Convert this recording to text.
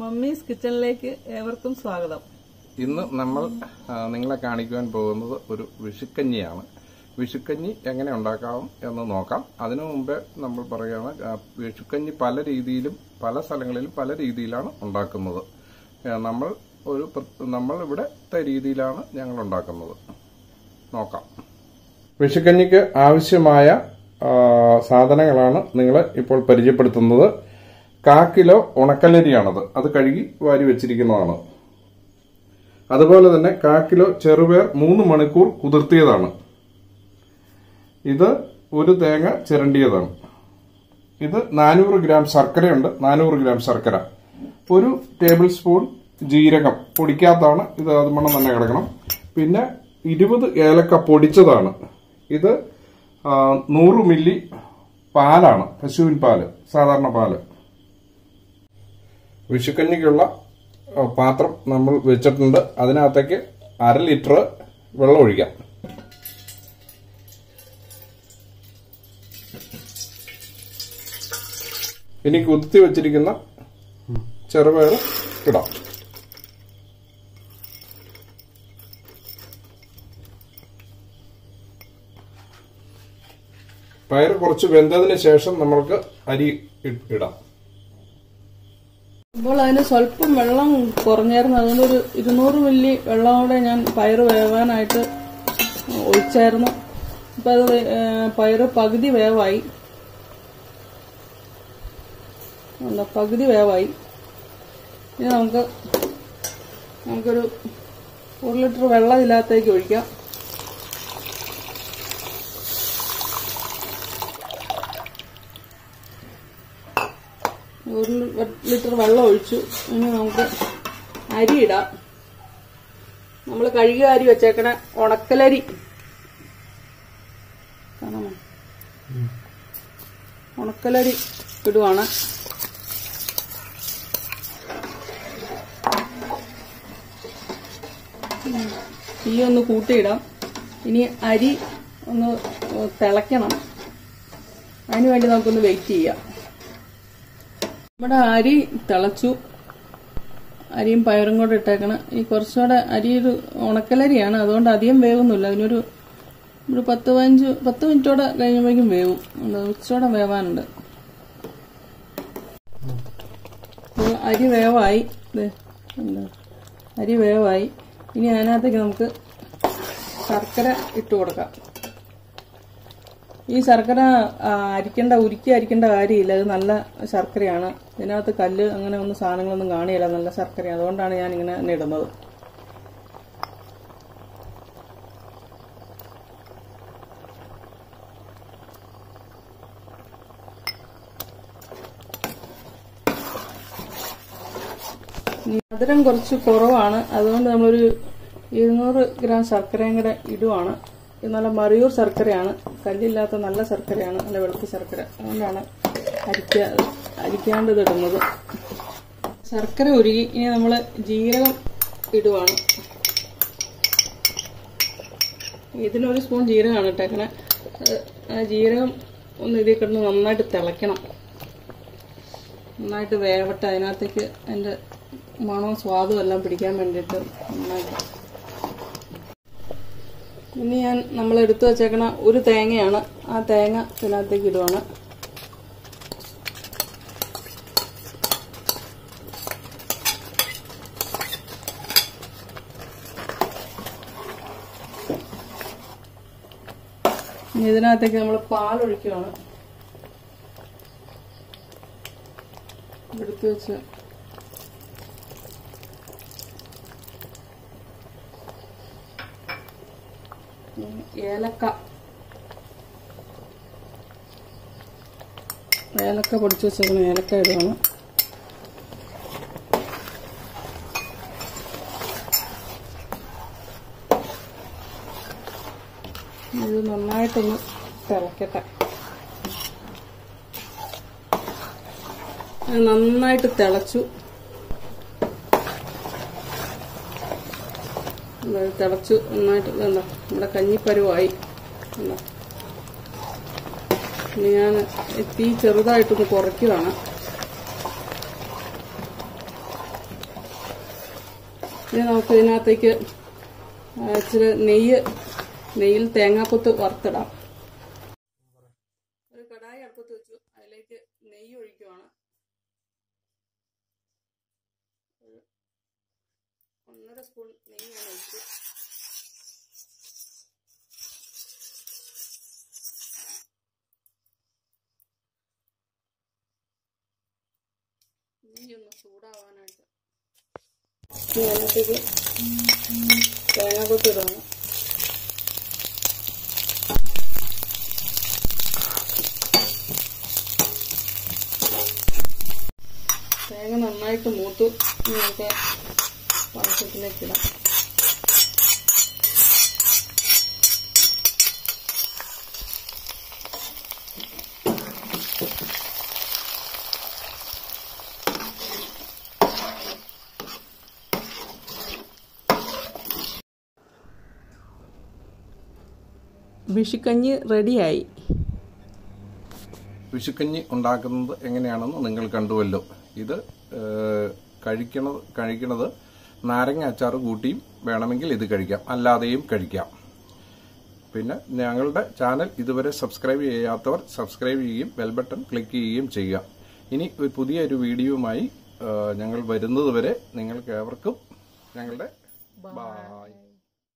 Mummies കിച്ചണിലേക്ക് ഏവർക്കും സ്വാഗതം. ഇന്ന് നമ്മൾ നിങ്ങളെ കാണിക്കുവാൻ പോകുന്നത് ഒരു വിഷുക്കഞ്ഞിയാണ്. വിഷുക്കഞ്ഞി എങ്ങനെ ഉണ്ടാക്കാം എന്ന് നോക്കാം. അതിനു മുമ്പേ നമ്മൾ പറയുകയാണ് വിഷുക്കഞ്ഞി പല രീതിയിലും പല സ്ഥലങ്ങളിലും പല രീതിയിലാണ് ഉണ്ടാക്കുന്നത്. നമ്മൾ ഒരു നമ്മൾ ഇവിടുത്തെ രീതിയിലാണ് ഞങ്ങൾ ഉണ്ടാക്കുന്നത്. നോക്കാം. വിഷുക്കഞ്ഞിക്ക് ആവശ്യമായ സാധനങ്ങളാണ് നിങ്ങൾ ഇപ്പോൾ പരിചയപ്പെടുത്തുന്നത്. കാ കിലോ ഉണക്കലരിയാണത്. അത് കഴുകി വാരി വെച്ചിരിക്കുന്നതാണ്. അതുപോലെ തന്നെ കാ കിലോ ചെറുപയർ മൂന്ന് മണിക്കൂർ കുതിർത്തിയതാണ്. ഇത് ഒരു തേങ്ങ ചിരണ്ടിയതാണ്. ഇത് നാനൂറ് ഗ്രാം ശർക്കരയുണ്ട്. നാനൂറ് ഗ്രാം ശർക്കര. ഒരു ടേബിൾ സ്പൂൺ ജീരകം പൊടിക്കാത്തതാണ്. ഇത് അതുമണം തന്നെ കിടക്കണം. പിന്നെ ഇരുപത് ഏലക്ക പൊടിച്ചതാണ്. ഇത് നൂറ് മില്ലി പാലാണ്. പശുവിൻ പാൽ. സാധാരണ പാൽ. വിഷുക്കഞ്ഞിക്കുള്ള പാത്രം നമ്മൾ വെച്ചിട്ടുണ്ട്. അതിനകത്തേക്ക് അര ലിറ്റർ വെള്ളം ഒഴിക്കാം. ഇനി കുത്തി വെച്ചിരിക്കുന്ന ചെറുപയർ ഇടാം. പയർ കുറച്ച് വെന്തതിന് ശേഷം നമ്മൾക്ക് അരി ഇടാം. അപ്പോൾ അതിന് സ്വല്പം വെള്ളം കുറഞ്ഞായിരുന്നു. അതുകൊണ്ട് ഒരു ഇരുന്നൂറ് മില്ലി വെള്ളം കൂടെ ഞാൻ പയറ് വേവാനായിട്ട് ഒഴിച്ചായിരുന്നു. ഇപ്പം അത് പയറ് പകുതി വേവായി. പകുതി വേവായി. ഇനി നമുക്ക് നമുക്കൊരു ഒരു ലിറ്റർ വെള്ളം ഇതിനകത്തേക്ക് ഒഴിക്കാം. ഒരു ലിറ്റർ വെള്ളം ഒഴിച്ചു. ഇനി നമുക്ക് അരി ഇടാം. നമ്മൾ കഴുകിയ അരി വെച്ചേക്കണ ഉണക്കലരി. ഉണക്കലരി ഇടുവാണ്. തീ ഒന്ന് കൂട്ടിയിടാം. ഇനി അരി ഒന്ന് തിളയ്ക്കണം. അതിനുവേണ്ടി നമുക്കൊന്ന് വെയിറ്റ് ചെയ്യാം. നമ്മുടെ അരി തിളച്ചു. അരിയും പയറും കൂടെ ഇട്ടേക്കണം. ഈ കുറച്ചുകൂടെ അരി ഒരു ഉണക്കലരിയാണ്. അതുകൊണ്ട് അധികം വേവൊന്നുമില്ല. അതിനൊരു ഒരു പത്ത് പതിനഞ്ച് പത്ത് മിനിറ്റോടെ കഴിയുമ്പോഴേക്കും വേവും. ഉച്ചയോടെ വേവാനുണ്ട്. അരി വേവായി. അരി വേവായി. ഇനി അതിനകത്തേക്ക് നമുക്ക് ശർക്കര ഇട്ട് കൊടുക്കാം. ഈ ശർക്കര അരിക്കേണ്ട ഉരുക്കി അരിക്കേണ്ട കാര്യമില്ല. ഇത് നല്ല ശർക്കരയാണ്. ഇതിനകത്ത് കല്ല് അങ്ങനെ ഒന്നും സാധനങ്ങളൊന്നും കാണിയില്ല നല്ല ശർക്കര. അതുകൊണ്ടാണ് ഞാൻ ഇങ്ങനെ തന്നെ ഇടുന്നത്. മധുരം കുറച്ച് കുറവാണ്. അതുകൊണ്ട് നമ്മളൊരു ഇരുന്നൂറ് ഗ്രാം ശർക്കരയും കൂടെ ഇടുവാണ്. ഇത് നല്ല മറിയൂർ ശർക്കരയാണ്. കല്ലില്ലാത്ത നല്ല ശർക്കരയാണ്. നല്ല വെളുത്ത ശർക്കര. അതുകൊണ്ടാണ് അരിക്ക അരിക്കാണ്ട് ഇടുന്നത് ശർക്കര ഉരുകി ഇനി നമ്മൾ ജീരകം ഇടുവാണ്. ഇതിനൊരു സ്പൂൺ ജീരകമാണ് ഇട്ടേക്കണേ. ജീരകം ഒന്ന് ഇതിൽ കിടന്ന് നന്നായിട്ട് തിളയ്ക്കണം. നന്നായിട്ട് വേവട്ടെ. അതിനകത്തേക്ക് അതിന്റെ മണവും സ്വാദും എല്ലാം പിടിക്കാൻ വേണ്ടിയിട്ട് നന്നായിട്ട് ഇനി ഞാൻ നമ്മൾ എടുത്തു വച്ചേക്കണ ഒരു തേങ്ങയാണ്. ആ തേങ്ങ ഇതിനകത്തേക്ക് ഇടുവാണ്. ഇനി ഇതിനകത്തേക്ക് നമ്മൾ പാലൊഴിക്കുകയാണ് എടുത്തു വെച്ച് ഏലക്ക. ഏലക്ക പൊടിച്ച് ഏലക്ക ഇടുകയാണ് ഇത് നന്നായിട്ടൊന്ന് തിളക്കട്ടെ. നന്നായിട്ട് തിളച്ചു. തിളച്ചു നന്നായിട്ട് എന്താ നമ്മുടെ കഞ്ഞിപ്പരുവായി. എന്താ? ഇനി ഞാൻ തീ ചെറുതായിട്ടൊന്ന് കുറയ്ക്കുകയാണ്. ഇനി നമുക്ക് ഇതിനകത്തേക്ക് ഇച്ചിരി നെയ്യ് നെയ്യിൽ തേങ്ങാക്കൊത്ത് വറുത്തിടാം. ഒരു കടായി അടുപ്പത്ത് വെച്ചു. അതിലേക്ക് നെയ്യ് ഒഴിക്കുവാണ്. ഒന്നര സ്പൂൺ നെയ്യ് ഞാൻ ഒഴിച്ചു. നെയ്യ് ചൂടാവാനായിട്ട് ഇടണം. തേങ്ങ നന്നായിട്ട് മൂത്തു ഇങ്ങനത്തെ പായസത്തിലേക്ക് ഇടാം വിഷുക്കഞ്ഞ് റെഡിയായി. വിഷുക്കഞ്ഞ് ഉണ്ടാക്കുന്നത് എങ്ങനെയാണെന്ന് നിങ്ങൾ കണ്ടുവല്ലോ. ഇത് കഴിക്കണ കഴിക്കണത് കഴിക്കണത് നാരങ്ങ അച്ചാർ കൂട്ടിയും വേണമെങ്കിൽ ഇത് കഴിക്കാം. അല്ലാതെയും കഴിക്കാം. പിന്നെ ഞങ്ങളുടെ ചാനൽ ഇതുവരെ സബ്സ്ക്രൈബ് ചെയ്യാത്തവർ സബ്സ്ക്രൈബ് ചെയ്യുകയും ബെൽ ബട്ടൺ ക്ലിക്ക് ചെയ്യുകയും ചെയ്യുക. ഇനി ഒരു പുതിയൊരു വീഡിയോയുമായി ഞങ്ങൾ വരുന്നതുവരെ നിങ്ങൾക്ക് ഏവർക്കും ഞങ്ങളുടെ ബായ്